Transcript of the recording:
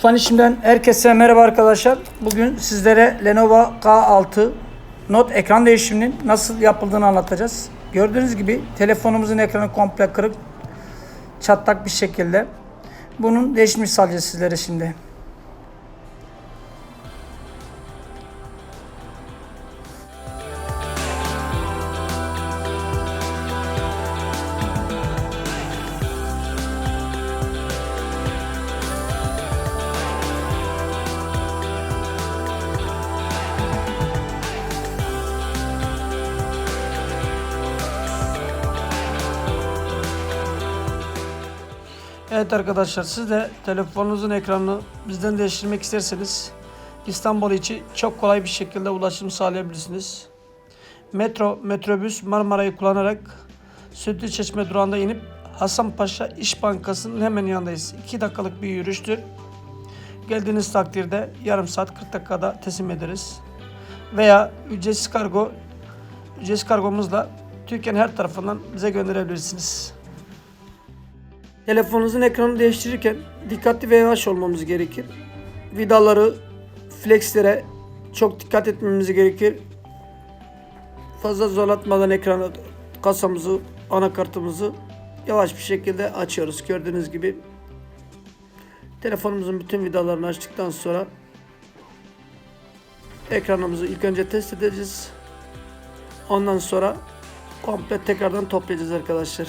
Mutfağın içinden herkese merhaba arkadaşlar. Bugün sizlere Lenovo K6 Note ekran değişiminin nasıl yapıldığını anlatacağız. Gördüğünüz gibi telefonumuzun ekranı komple kırık, çatlak bir şekilde. Bunun değişimini sağlayacağız sizlere şimdi. Evet arkadaşlar siz de telefonunuzun ekranını bizden değiştirmek isterseniz İstanbul içi çok kolay bir şekilde ulaşım sağlayabilirsiniz. Metro, metrobüs Marmara'yı kullanarak Sütlü Çeşme durağında inip Hasanpaşa İş Bankası'nın hemen yanındayız. 2 dakikalık bir yürüyüştür. Geldiğiniz takdirde yarım saat 40 dakikada teslim ederiz. Veya ücretsiz kargo, ücretsiz kargomuzla Türkiye'nin her tarafından bize gönderebilirsiniz. Telefonunuzun ekranını değiştirirken dikkatli ve yavaş olmamız gerekir. Vidaları, flexlere çok dikkat etmemiz gerekir. Fazla zorlatmadan ekranı, kasamızı, anakartımızı yavaş bir şekilde açıyoruz. Gördüğünüz gibi telefonumuzun bütün vidalarını açtıktan sonra ekranımızı ilk önce test edeceğiz. Ondan sonra komple tekrardan toplayacağız arkadaşlar.